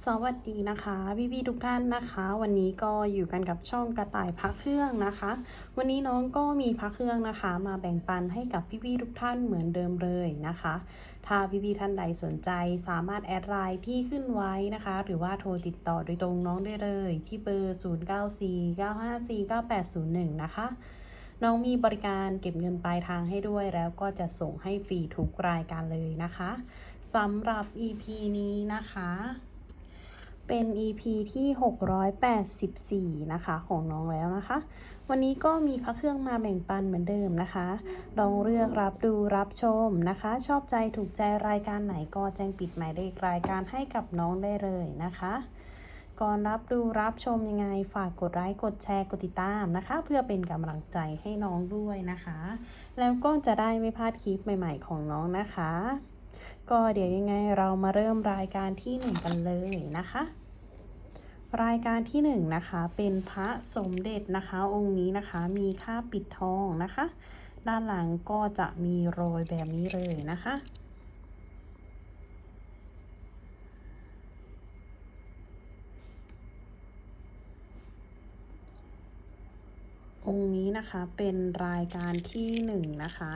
สวัสดีนะคะพี่พี่ทุกท่านนะคะ วันนี้ก็อยู่กันกับช่องกระต่ายพักเครื่องนะคะ วันนี้น้องก็มีพักเครื่องนะคะ มาแบ่งปันให้กับพี่พี่ทุกท่านเหมือนเดิมเลยนะคะ ถ้าพี่พี่ท่านใดสนใจสามารถแอดไลน์ที่ขึ้นไว้นะคะ หรือว่าโทรติดต่อโดยตรงน้องได้เลย ที่เบอร์ 0949549801 นะคะน้องมีบริการเก็บเงินปลายทางให้ด้วยแล้วก็จะส่งให้ฟรีทุกรายการเลยนะคะสำหรับ EP นี้นะคะ เป็น EP ที่ 684 นะคะ ของน้องแล้วนะคะ วันนี้ก็มีพระเครื่องมาแบ่งปันเหมือนเดิมนะคะ ลองเลือกรับดูรับชมนะคะ ชอบใจถูกใจรายการไหนก็แจ้งปิดหมายเลขรายการให้กับน้องได้เลยนะคะก่อนรับดูรับชมยังไงฝากกดไลค์กดแชร์กดติดตามนะคะ เพื่อเป็นกำลังใจให้น้องด้วยนะคะ แล้วก็จะได้ไม่พลาดคลิปใหม่ๆของน้องนะคะ ก็เดี๋ยวยังไงเรามาเริ่มรายการที่หนึ่งกันเลยนะคะ รายการที่หนึ่งนะคะเป็นพระสมเด็จนะคะ องค์นี้นะคะมีค่าปิดทองนะคะ ด้านหลังก็จะมีรอยแบบนี้เลยนะคะ องค์นี้นะคะเป็นรายการที่หนึ่งนะคะ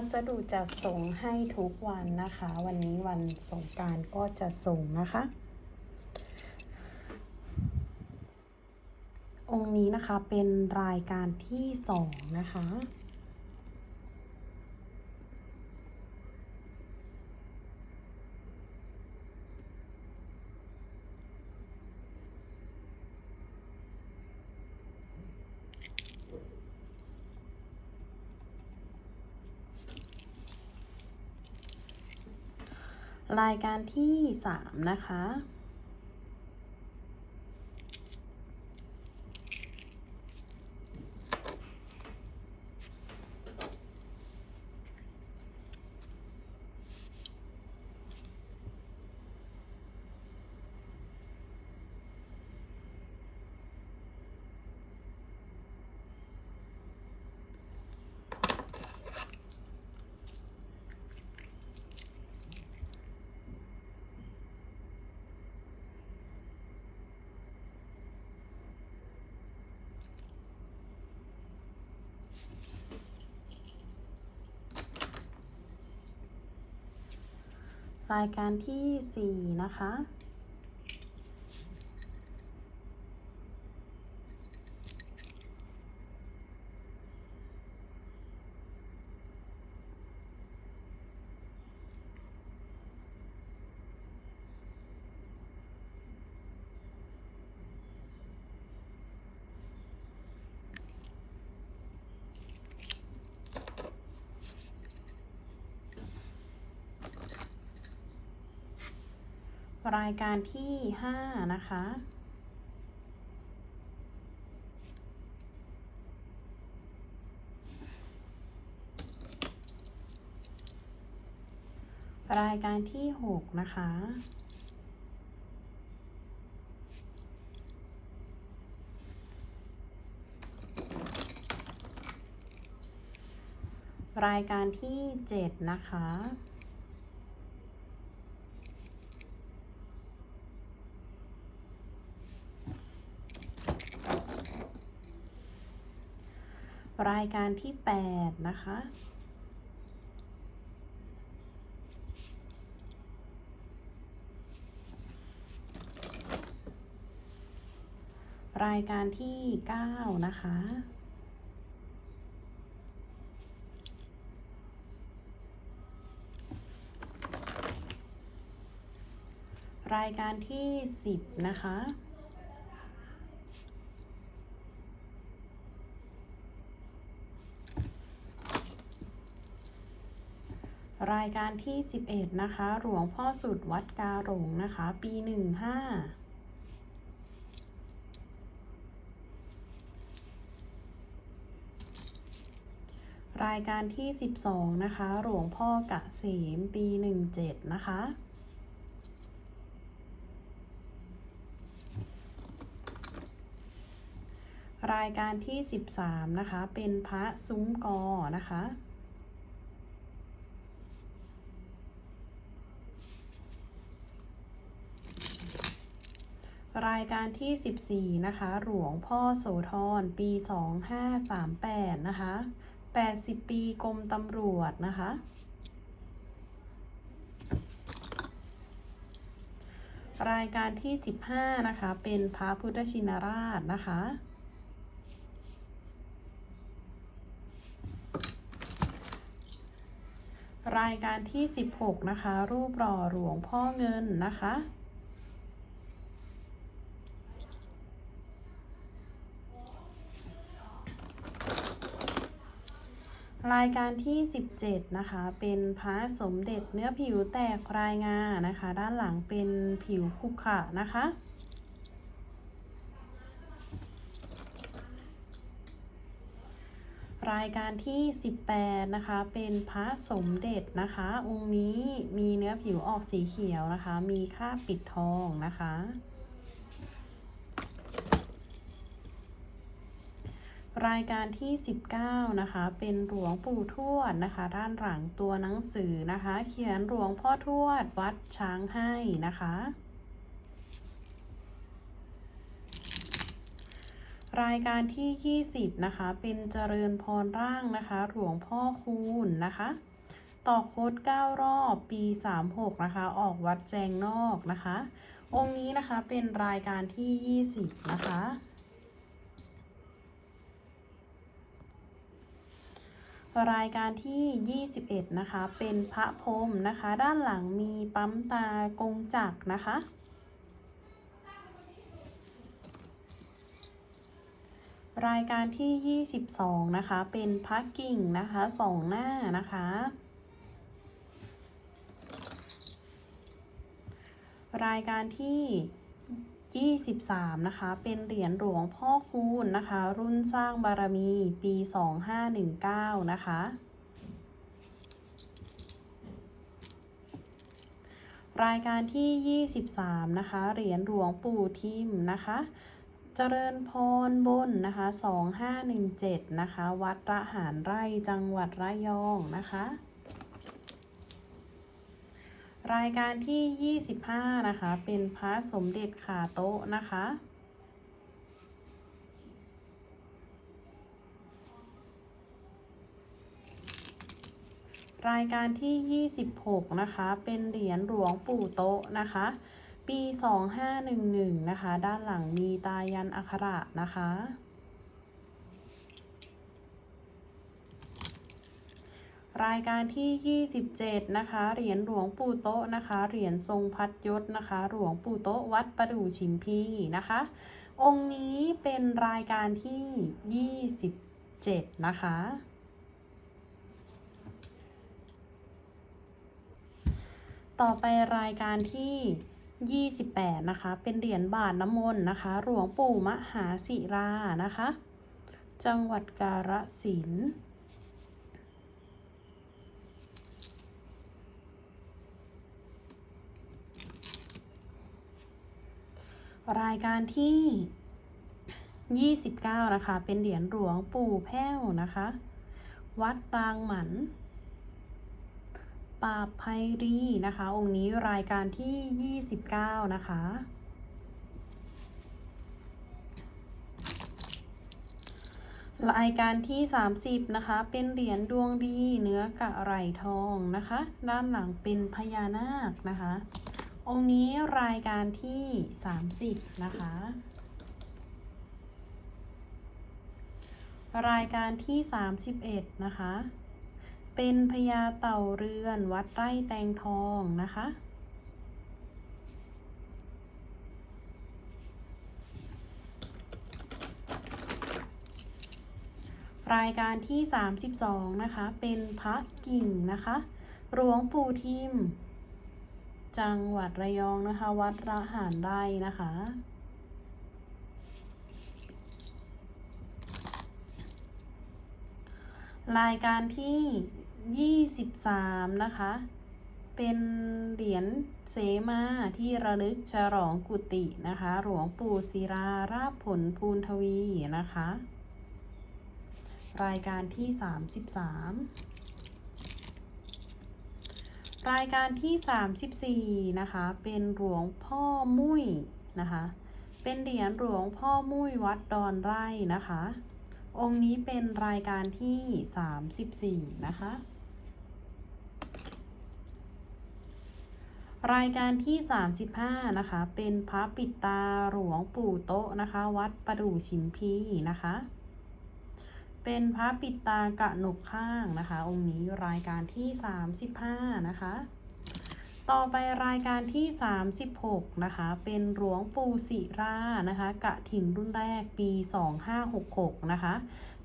พัสดุจะส่งให้ทุกวันนะคะ วันนี้วันสงการก็จะส่งนะคะ องค์นี้นะคะเป็นรายการที่สองนะคะ รายการที่สามนะคะ รายการที่สี่นะคะ รายการที่ห้านะคะ รายการที่หกนะคะรายการที่เจ็ดนะคะ รายการที่แปดนะคะ รายการที่เก้านะคะ รายการที่สิบนะคะ รายการที่ 11 นะคะ หลวงพ่อสุดวัดกาหลงนะคะ ปี 15รายการที่ 12 นะคะ หลวงพ่อกะเกษมปี 17 นะคะ รายการที่ 13 นะคะ เป็นพระซุ้มกอนะคะ รายการที่ 14 นะคะ หลวงพ่อโสธร ปี 2538 นะคะ 80 ปีกรมตำรวจนะคะ รายการที่ 15 นะคะ เป็นพระพุทธชินราชนะคะรายการที่ 16 นะคะ รูปหล่อหลวงพ่อเงินนะคะ รายการที่ 17 นะคะ เป็นพระสมเด็จเนื้อผิวแตกรายงานะคะ ด้านหลังเป็นผิวคุกขะนะคะ รายการที่ 18 นะคะ เป็นพระสมเด็จนะคะ องค์นี้มีเนื้อผิวออกสีเขียวนะคะ มีค่าบปิดทองนะคะ รายการที่ 19 นะคะ เป็นหลวงปู่ทวดนะคะ ด้านหลังตัวหนังสือนะคะ เขียนหลวงพ่อทวดวัดช้างให้นะคะ รายการที่ 20 นะคะ เป็นเจริญพรร่างนะคะ หลวงพ่อคูณนะคะต่อโคด9รอบปี 36 นะคะ ออกวัดแจงนอกนะคะ องค์นี้นะคะเป็นรายการที่ 20 นะคะ รายการที่ 21 นะคะ เป็นพระพรมนะคะ ด้านหลังมีปั๊มตากงจักนะคะ รายการที่ 22 นะคะ เป็นพระกิ่งนะคะสองหน้านะคะ รายการที่ 23 นะคะ เป็นเหรียญหลวงพ่อคูณนะคะ รุ่นสร้างบารมีปี 2519 นะคะ รายการที่ 23 นะคะ เหรียญหลวงปู่ทิมนะคะ เจริญพรบนนะคะ 2517 นะคะ วัดระหารไร่จังหวัดระยองนะคะ รายการที่ 25 นะคะ เป็นพระสมเด็จขาโต๊ะนะคะ รายการที่ 26 นะคะ เป็นเหรียญหลวงปู่โต๊ะนะคะ ปี 2511 นะคะ ด้านหลังมีตายันอักขระนะคะ รายการที่ 27 นะคะ เหรียญหลวงปู่โตะนะคะ เหรียญทรงพัดยศนะคะ หลวงปู่โตะวัดประดู่ชิมพีนะคะ องค์นี้เป็นรายการที่ 27 นะคะ ต่อไปรายการที่ 28 นะคะ เป็นเหรียญบาทน้ำมนต์นะคะ หลวงปู่มหาศิรานะคะ จังหวัดกาฬสินธุ์ รายการที่ 29 นะคะ เป็นเหรียญหลวงปู่แพ้วนะคะ วัดบางหมันปาบไพรีนะคะ องค์นี้รายการที่ 29 นะคะ รายการที่ 30 นะคะ เป็นเหรียญดวงดีเนื้อกะไหรทองนะคะ ด้านหลังเป็นพญานาคนะคะ องค์นี้รายการที่ 30 นะคะ รายการที่ 31 นะคะ เป็นพญาเต่าเรือนวัดไร่แตงทองนะคะรายการที่ 32 นะคะ เป็นพระกิ่งนะคะ หลวงปู่ทิม จังหวัดระยองนะคะ วัดระหารไร่นะคะ รายการที่ 23 นะคะ เป็นเหรียญเสมาที่ระลึกฉลองกุฏินะคะ หลวงปู่ศิราราชผลภูนทวีนะคะ รายการที่ 33 รายการที่ 34 นะคะ เป็นหลวงพ่อมุ้ยนะคะ เป็นเหรียญหลวงพ่อมุ้ยวัดดอนไร่นะคะ องค์นี้เป็นรายการที่ 34 นะคะ รายการที่ 35 นะคะ เป็นพระปิดตาหลวงปู่โตะนะคะ วัดประดู่ชิมพีนะคะ เป็นพระปิดตากะหนกข้างนะคะ องค์นี้รายการที่ 35 นะคะ ต่อไปรายการที่ 36 นะคะ เป็นหลวงปู่ศิรานะคะกะถิ่นรุ่นแรกปี 2566 นะคะ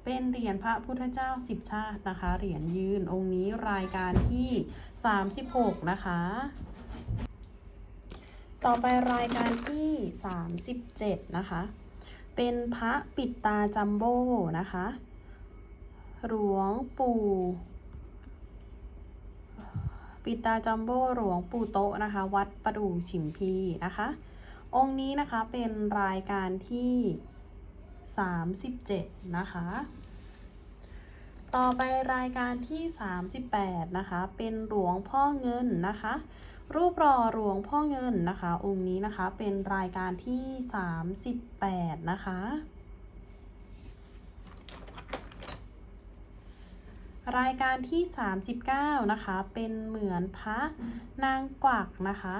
เป็นเหรียญพระพุทธเจ้าสิบชาตินะคะ เหรียญยืนองค์นี้รายการที่ 36 นะคะต่อไปรายการที่ 37 นะคะ เป็นพระปิดตาจัมโบ้นะคะ หลวงปู่ปิตาจัมโบ้หลวงปู่โตะนะคะ วัดประดู่ฉิมพีนะคะ องค์นี้นะคะเป็นรายการที่ 37 นะคะ ต่อไปรายการที่ 38 นะคะ เป็นหลวงพ่อเงินนะคะ รูปหล่อหลวงพ่อเงินนะคะ องค์นี้นะคะเป็นรายการที่ 38 นะคะ รายการที่ 39 นะคะ เป็นเหมือนพระนางกวักนะคะ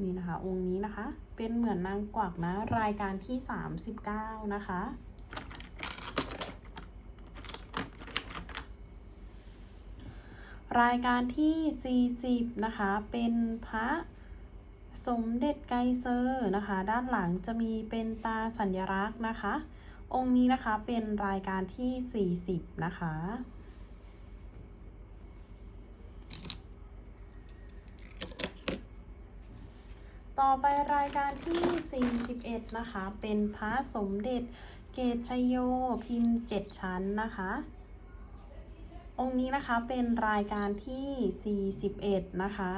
นี่นะคะ องค์นี้นะคะ เป็นเหมือนนางกวักนะ รายการที่ 39 นะคะ รายการที่ 40 นะคะ เป็นพระสมเด็จไกเซอร์นะคะ ด้านหลังจะมีเป็นตาสัญลักษณ์นะคะ องค์นี้นะคะเป็นรายการที่ 40 นะคะ ต่อไปรายการที่ 41 นะคะ เป็นพระสมเด็จเกตชยโยพิมพ์ 7 ชั้นนะคะ องค์นี้นะคะเป็นรายการที่ 41 นะคะ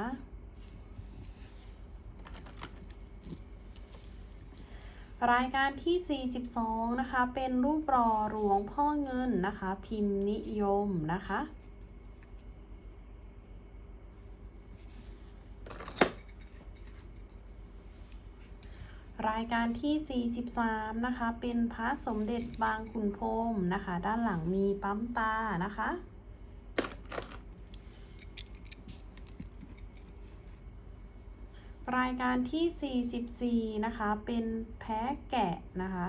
รายการที่ 42 นะคะ เป็นรูปรอหลวงพ่อเงินนะคะ พิมพ์นิยมนะคะ รายการที่ 43 นะคะ เป็นพระสมเด็จบางขุนพรมนะคะ ด้านหลังมีปั๊มตานะคะ รายการที่ 44 นะคะ เป็นแพ้แกะนะคะ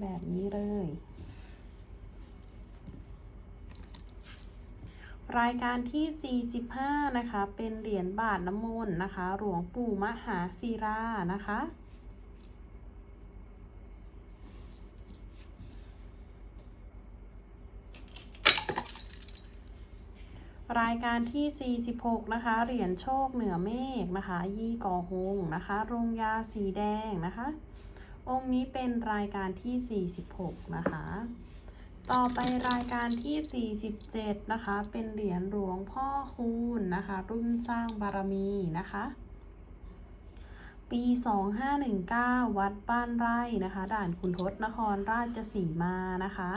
แบบนี้เลย รายการที่ 45 นะคะ เป็นเหรียญบาทน้ำมนต์นะคะ หลวงปู่มหาศิรานะคะ รายการที่ 46 นะคะ เหรียญโชคเหนือเมฆนะคะ ยี่กอฮงนะคะ รงยาสีแดงนะคะ องค์นี้เป็นรายการที่ 46 นะคะ ต่อไปรายการที่ 47 นะคะ เป็นเหรียญหลวงพ่อคูณนะคะ รุ่นสร้างบารมีนะคะ ปี 2519 วัดบ้านไร่นะคะ ด่านขุนทดนครราชสีมานะคะ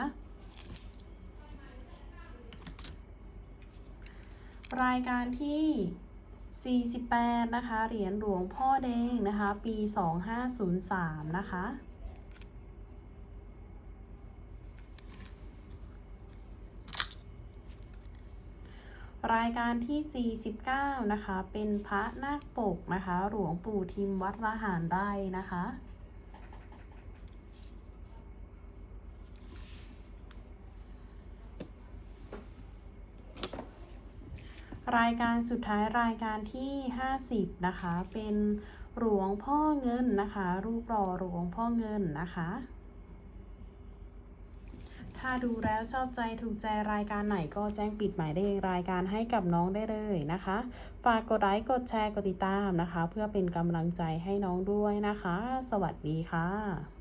รายการที่ 48 นะคะ เหรียญหลวงพ่อแดงนะคะ ปี 2503 นะคะ รายการที่ 49 นะคะ เป็นพระนาคปกนะคะ หลวงปู่ทิมวัดละหารไร่นะคะ รายการสุดท้ายรายการที่ 50 นะคะ เป็นหลวงพ่อเงินนะคะ รูปหล่อหลวงพ่อเงินนะคะ ถ้าดูแล้วชอบใจถูกใจรายการไหนก็แจ้งปิดหมายเลขรายการให้กับน้องได้เลยนะคะ ฝากกดไลค์กดแชร์กดติดตามนะคะ เพื่อเป็นกำลังใจให้น้องด้วยนะคะ สวัสดีค่ะ